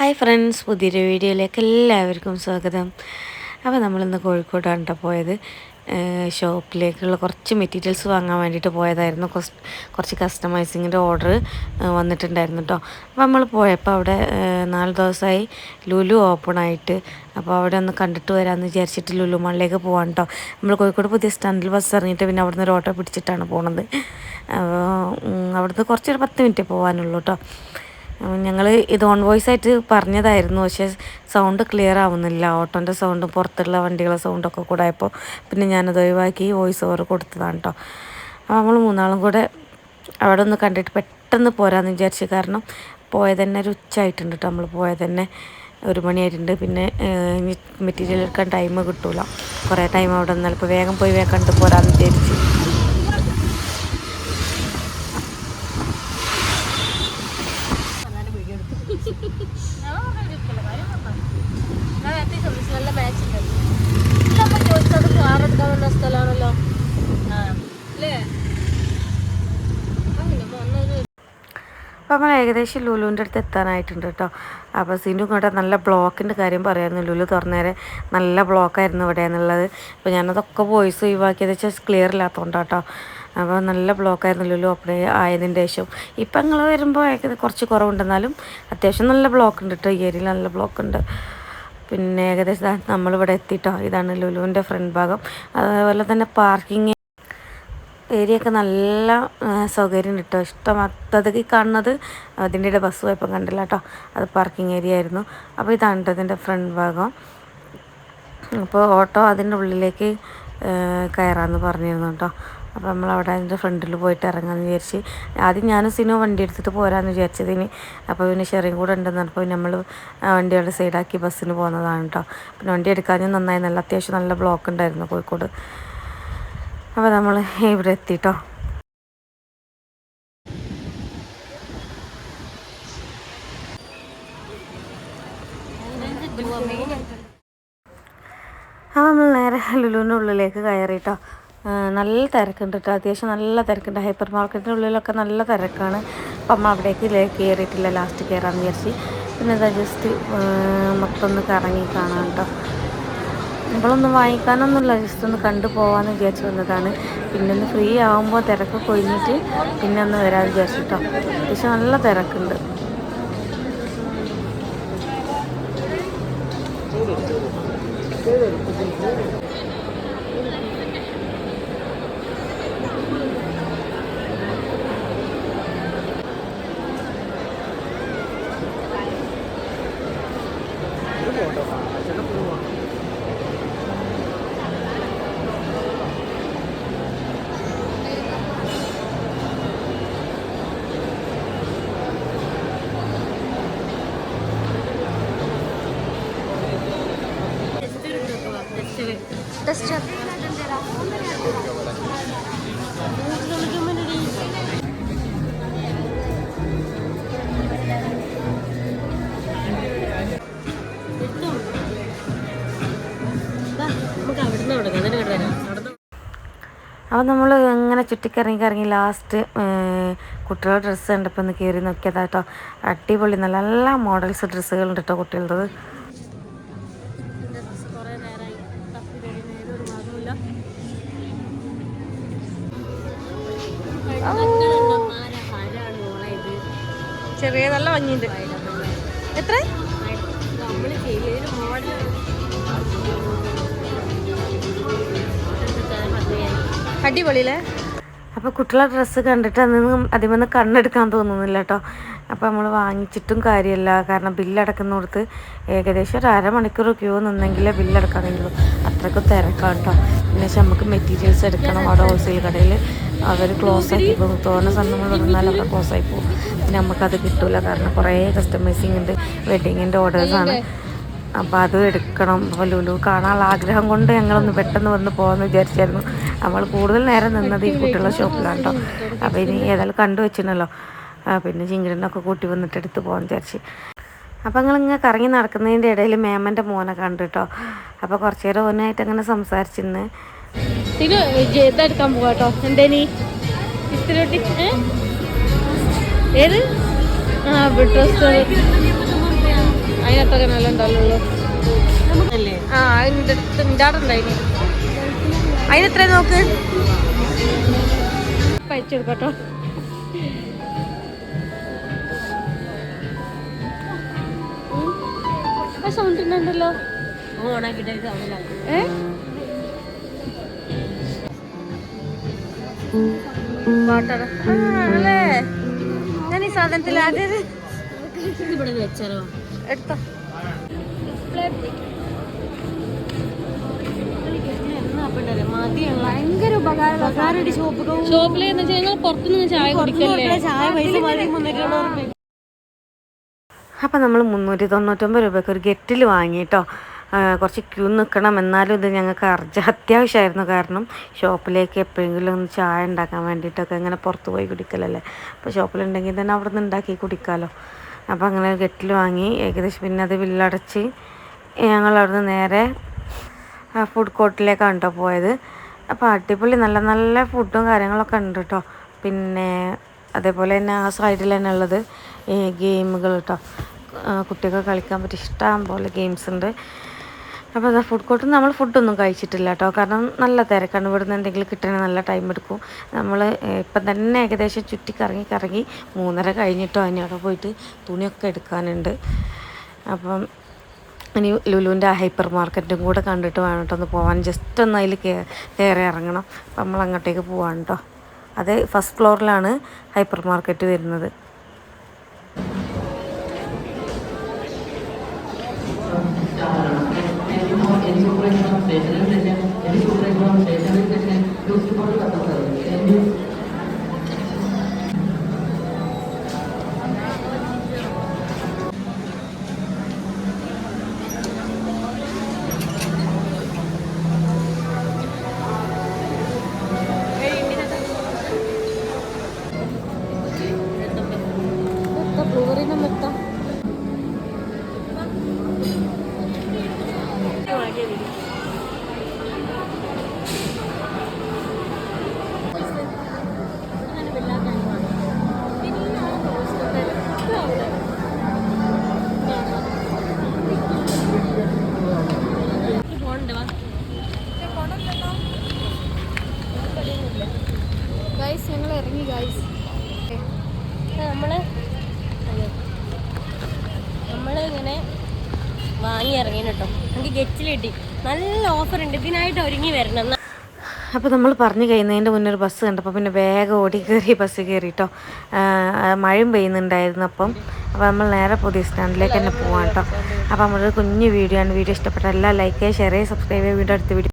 Hi friends പുതിയൊരു വീഡിയോയിലേക്ക് എല്ലാവർക്കും സ്വാഗതം. അപ്പോൾ നമ്മളിന്ന് കോഴിക്കോടാണ് കേട്ടോ പോയത്. ഷോപ്പിലേക്കുള്ള കുറച്ച് മെറ്റീരിയൽസ് വാങ്ങാൻ വേണ്ടിയിട്ട് പോയതായിരുന്നു. കുറച്ച് കസ്റ്റമൈസിങ്ങിന്റെ ഓർഡർ വന്നിട്ടുണ്ടായിരുന്നു കേട്ടോ അപ്പോൾ നമ്മൾ പോയപ്പോൾ അവിടെ നാല് ദിവസമായി ലുലു ഓപ്പൺ ആയിട്ട്. അപ്പോൾ അവിടെ ഒന്ന് കണ്ടിട്ട് വരാമെന്ന് വിചാരിച്ചിട്ട് ലുലു മാളിലേക്ക് പോകാൻ കേട്ടോ നമ്മൾ കോഴിക്കോട് പുതിയ സ്റ്റാൻഡിൽ ബസ് ഇറങ്ങിയിട്ട് പിന്നെ അവിടുന്ന് ഒരു ഓട്ടോ പിടിച്ചിട്ടാണ് പോണത്. അപ്പോൾ അവിടുന്ന് കുറച്ചൊരു പത്ത് മിനിറ്റ് പോകാനുള്ളൂ കേട്ടോ ഞങ്ങൾ ഇത് ഓൺ വോയിസ് ആയിട്ട് പറഞ്ഞതായിരുന്നു. പക്ഷേ സൗണ്ട് ക്ലിയർ ആവുന്നില്ല. ഓട്ടോന്റെ സൗണ്ടും പുറത്തുള്ള വണ്ടികളുടെ സൗണ്ടൊക്കെ കൂടെ ആയപ്പോൾ പിന്നെ ഞാനത് ഒഴിവാക്കി വോയിസ് ഓവർ കൊടുത്തതാണ് കേട്ടോ അപ്പോൾ നമ്മൾ മൂന്നാളും കൂടെ അവിടെ ഒന്ന് കണ്ടിട്ട് പെട്ടെന്ന് പോരാന്ന് വിചാരിച്ചു കാരണം പോയത് തന്നെ ഒരു ഉച്ചയായിട്ടുണ്ട് കേട്ടോ നമ്മൾ പോയത് തന്നെ ഒരു മണിയായിട്ടുണ്ട്. പിന്നെ മെറ്റീരിയൽ എടുക്കാൻ ടൈം കിട്ടൂല. കുറേ ടൈം അവിടെ നിന്നാൽ ഇപ്പോൾ വേഗം പോയി വേഗം കണ്ടിട്ട് പോരാന്ന് വിചാരിച്ചു. അപ്പോൾ നമ്മൾ ഏകദേശം ലുലുവിന്റെ അടുത്ത് എത്താനായിട്ടുണ്ട് കേട്ടോ. അപ്പോൾ സിനു കേട്ടോ നല്ല ബ്ലോക്കിന്റെ കാര്യം പറയായിരുന്നു. ലുലു തുറന്നേരെ നല്ല ബ്ലോക്കായിരുന്നു ഇവിടെ എന്നുള്ളത്. അപ്പോൾ ഞാനതൊക്കെ വോയിസ് ഒഴിവാക്കിയത് വെച്ചാൽ ക്ലിയർ ഇല്ലാത്തതുകൊണ്ടാണ് കേട്ടോ അപ്പോൾ നല്ല ബ്ലോക്കായിരുന്നു ലുലു ഓപ്പൺ ആയതിന്റെ ശേഷം. ഇപ്പം നിങ്ങൾ വരുമ്പോൾ കുറച്ച് കുറവുണ്ടെന്നാലും അത്യാവശ്യം നല്ല ബ്ലോക്ക് ഉണ്ട് കേട്ടോ ഈ ഏരിയയിൽ നല്ല ബ്ലോക്ക് ഉണ്ട് പിന്നെ ഏകദേശം നമ്മളിവിടെ എത്തിയിട്ടോ ഇതാണ് ലുലുവിന്റെ ഫ്രണ്ട് ഭാഗം. അതുപോലെ തന്നെ പാർക്കിംഗ് ഏരിയ ഒക്കെ നല്ല സൗകര്യം കിട്ടോ ഇഷ്ടം അത്തതൊക്കെ കാണുന്നത് അതിന്റെ ബസ് പോയപ്പം കണ്ടില്ല കേട്ടോ അത് പാർക്കിംഗ് ഏരിയ ആയിരുന്നു. അപ്പോൾ ഇതാണ് ഇതിന്റെ ഫ്രണ്ട് ഭാഗം. അപ്പോൾ ഓട്ടോ അതിന്റെ ഉള്ളിലേക്ക് കയറാമെന്ന് പറഞ്ഞിരുന്നു കേട്ടോ അപ്പോൾ നമ്മൾ അവിടെ ഫ്രണ്ടിൽ പോയിട്ട് ഇറങ്ങാമെന്ന് വിചാരിച്ച്. ആദ്യം ഞാനും സിനു വണ്ടി എടുത്തിട്ട് പോരാന്ന് വിചാരിച്ചതിന് അപ്പോൾ പിന്നെ ഷെറിയും കൂടെ ഉണ്ടെന്ന് പറഞ്ഞപ്പോൾ നമ്മൾ വണ്ടിയുടെ സൈഡാക്കി ബസ്സിന് പോകുന്നതാണ് കേട്ടോ പിന്നെ വണ്ടി എടുക്കാനും നന്നായി. നല്ല അത്യാവശ്യം നല്ല ബ്ലോക്ക് ഉണ്ടായിരുന്നു കോഴിക്കോട്. അപ്പോൾ നമ്മൾ ഇവിടെ എത്തിട്ടോ അപ്പോൾ നമ്മൾ നേരെ ലുലുവിന്റെ ഉള്ളിലേക്ക് കയറിട്ടോ നല്ല തിരക്കുണ്ട് കേട്ടോ അത്യാവശ്യം നല്ല തിരക്കുണ്ട്. ഹൈപ്പർ മാർക്കറ്റിന്റെ ഉള്ളിലൊക്കെ നല്ല തിരക്കാണ്. അപ്പം അമ്മ അവിടേക്ക് കയറിയിട്ടില്ല ലാസ്റ്റ് കയറാമെന്ന് വിചാരിച്ച്. പിന്നെ ഇതാ ജസ്റ്റ് മൊത്തം ഒന്ന് കറങ്ങി കാണാം കേട്ടോ. നമ്മളൊന്നും വാങ്ങിക്കാനൊന്നുമില്ല. ജസ്റ്റ് ഒന്ന് കണ്ടു പോകാമെന്ന് വിചാരിച്ചു വന്നതാണ്. പിന്നെ ഒന്ന് ഫ്രീ ആകുമ്പോൾ തിരക്ക് കൊഴിഞ്ഞിട്ട് പിന്നെ ഒന്ന് വരാമെന്ന് വിചാരിച്ചിട്ടോ അത്യാവശ്യം നല്ല തിരക്കുണ്ട്. Thank അവിടുന്ന് അവിടുന്ന് അപ്പോൾ നമ്മൾ ഇങ്ങനെ ചുറ്റിക്കറങ്ങി കറങ്ങി ലാസ്റ്റ് കുട്ടികളുടെ ഡ്രസ്സ് കണ്ടപ്പോൾ ഒന്ന് കയറി നോക്കിയതാട്ടോ അടിപൊളി നല്ല എല്ലാ മോഡൽസ് ഡ്രസ്സുകളുണ്ട് കേട്ടോ കുട്ടികളുടേത്. ചെറിയ നല്ല ഭംഗിയുണ്ട്. എത്ര? അടിപൊളിയില്ലേ? അപ്പോൾ കുട്ടികളെ ഡ്രസ്സ് കണ്ടിട്ട് അതൊന്നും അതിമന്ന് കണ്ണെടുക്കാൻ തോന്നുന്നില്ല കേട്ടോ അപ്പോൾ നമ്മൾ വാങ്ങിച്ചിട്ടും കാര്യമില്ല. കാരണം ബില്ലടക്കുന്നിടത്ത് ഏകദേശം ഒരു അരമണിക്കൂർ ക്യൂ നിന്നെങ്കിലേ ബില്ലടക്കാൻ കഴിയുള്ളൂ അത്രയ്ക്കും തിരക്കാണ് കേട്ടോ പിന്നെ പക്ഷെ നമുക്ക് മെറ്റീരിയൽസ് എടുക്കണം. അവിടെ ഹോൾസെയിൽ കടയിൽ അവർ ക്ലോസ് ആക്കി പോകും. തോന്നുന്ന സമയം നമ്മൾ വന്നാൽ അവിടെ ക്ലോസ് ആയി പോകും. നമുക്കത് കിട്ടില്ല കാരണം കുറേ കസ്റ്റമൈസിങ് ഉണ്ട് വെഡിങ്ങിന്റെ ഓർഡേഴ്സാണ് അപ്പോൾ അത് എടുക്കണം. അപ്പോൾ ലുലു കാണാനുള്ള ആഗ്രഹം കൊണ്ട് ഞങ്ങളൊന്ന് പെട്ടെന്ന് വന്ന് പോകാമെന്ന് വിചാരിച്ചായിരുന്നു. നമ്മൾ കൂടുതൽ നേരം നിന്നത് ഈ കുട്ടികളുടെ ഷോപ്പിലാണ് കേട്ടോ അപ്പോൾ ഇനി ഏതായാലും കണ്ടു വെച്ചിട്ടുണ്ടല്ലോ പിന്നെ ചിങ്കിടനൊക്കെ കൂട്ടി വന്നിട്ട് എടുത്ത് പോകാൻ വിചാരിച്ച്. അപ്പോൾ നിങ്ങളിങ്ങനെ കറങ്ങി നടക്കുന്നതിന്റെ ഇടയിൽ മേമന്റെ മോനെ കണ്ടു കേട്ടോ അപ്പോൾ കുറച്ച് നേരം ഓനായിട്ട് അങ്ങനെ സംസാരിച്ചിരുന്ന് ഇത് പോകാം കേട്ടോ എന്തേനി ഇസ്തിരി ഏത്? ആ ഡ്രസ് അതിനകത്തൊക്കെ നല്ല ഉണ്ടാവുള്ളൂ. ആ അതിന്റെ ഉണ്ടായിട്ടുണ്ടായിന് അതിന് എത്ര നോക്ക്? പയച്ചു കൊടുക്കട്ടോ. സൗണ്ട് ഉണ്ടല്ലോ ഏ? വാട്ടർ. അല്ലേ ഞാൻ ഈ സാധനത്തിൽ ആദ്യം ഇവിടെ വെച്ചാലോ എടുത്തോ. ഭയങ്കര ഉപകാരം ഷോപ്പിൽ ഞങ്ങൾ പുറത്തുനിന്ന് ചായ കുടിക്കല്ലേ? ചായ പൈസ അപ്പം നമ്മൾ മുന്നൂറ്റി തൊണ്ണൂറ്റൊമ്പത് രൂപയ്ക്ക് ഒരു ഗെറ്റിൽ വാങ്ങിട്ടോ. കുറച്ച് ക്യൂ നിൽക്കണം എന്നാലും ഇത് ഞങ്ങൾക്ക് അർജ അത്യാവശ്യമായിരുന്നു കാരണം ഷോപ്പിലേക്ക് എപ്പോഴെങ്കിലും ഒന്ന് ചായ ഉണ്ടാക്കാൻ വേണ്ടിയിട്ടൊക്കെ ഇങ്ങനെ പുറത്ത് പോയി കുടിക്കലല്ലേ. അപ്പോൾ ഷോപ്പിലുണ്ടെങ്കിൽ തന്നെ അവിടെ നിന്ന് ഉണ്ടാക്കി കുടിക്കാമല്ലോ അപ്പോൾ അങ്ങനെ ഗെറ്റിൽ വാങ്ങി ഏകദേശം പിന്നെ അത് ബില്ലടച്ച് ഞങ്ങൾ അവിടുന്ന് നേരെ ഫുഡ് കോർട്ടിലേക്കാണ് കേട്ടോ പോയത്. അപ്പോൾ അടിപൊളി നല്ല നല്ല ഫുഡും കാര്യങ്ങളൊക്കെ ഉണ്ട് കേട്ടോ. പിന്നെ അതേപോലെ തന്നെ ആ സൈഡിൽ തന്നെ ഉള്ളത് ഗെയിമുകൾ കേട്ടോ. കുട്ടികൾ കളിക്കാൻ പറ്റിയ ഇഷ്ടം പോലെ ഗെയിംസ് ഉണ്ട്. അപ്പോൾ അതാ ഫുഡ് കോർട്ടിൽ നമ്മൾ ഫുഡൊന്നും കഴിച്ചിട്ടില്ല കേട്ടോ കാരണം നല്ല തിരക്കാണ്. ഇവിടുന്ന് എന്തെങ്കിലും കിട്ടണേ നല്ല ടൈം എടുക്കും. നമ്മൾ ഇപ്പം തന്നെ ഏകദേശം ചുറ്റി കറങ്ങി കറങ്ങി മൂന്നര കഴിഞ്ഞിട്ടോ ഇനി അവിടെ പോയിട്ട് തുണിയൊക്കെ എടുക്കാനുണ്ട്. അപ്പം ഇനി ലുലുവിന്റെ ആ ഹൈപ്പർ മാർക്കറ്റും കൂടെ കണ്ടിട്ട് വേണം കേട്ടോ ഒന്ന് പോകാൻ ജസ്റ്റ് ഒന്ന് അതിൽ കയറി ഇറങ്ങണം. അപ്പം നമ്മൾ അങ്ങോട്ടേക്ക് പോവാണ് കേട്ടോ അത് ഫസ്റ്റ് ഫ്ലോറിലാണ് ഹൈപ്പർ മാർക്കറ്റ് വരുന്നത്. mesmo, né? ഇറങ്ങി ഗൈസ് നമ്മൾ നമ്മളിങ്ങനെ വാങ്ങി ഇറങ്ങി കേട്ടോ. നമുക്ക് ഗെറ്റിൽ കിട്ടി. നല്ല ഓഫർ ഉണ്ട്. ഇതിനായിട്ട് ഒരുങ്ങി വരണം. അപ്പോൾ നമ്മൾ പറഞ്ഞു കഴിയുന്നതിന്റെ മുന്നേ ഒരു ബസ് കണ്ടപ്പോൾ പിന്നെ വേഗം ഓടി കയറി ബസ് കയറിട്ടോ മഴയും പെയ്യുന്നുണ്ടായിരുന്നു അപ്പം. അപ്പോൾ നമ്മൾ നേരെ പുതിയ സ്റ്റാൻഡിലേക്ക് തന്നെ പോവാം കേട്ടോ. അപ്പോൾ നമ്മളൊരു കുഞ്ഞു വീഡിയോ ആണ്. വീഡിയോ ഇഷ്ടപ്പെട്ട എല്ലാ ലൈക്ക് ചെയ്യുക ഷെയർ ചെയ്യുക സബ്സ്ക്രൈബ് ചെയ്യുക വീഡിയോ അടുത്ത വീഡിയോ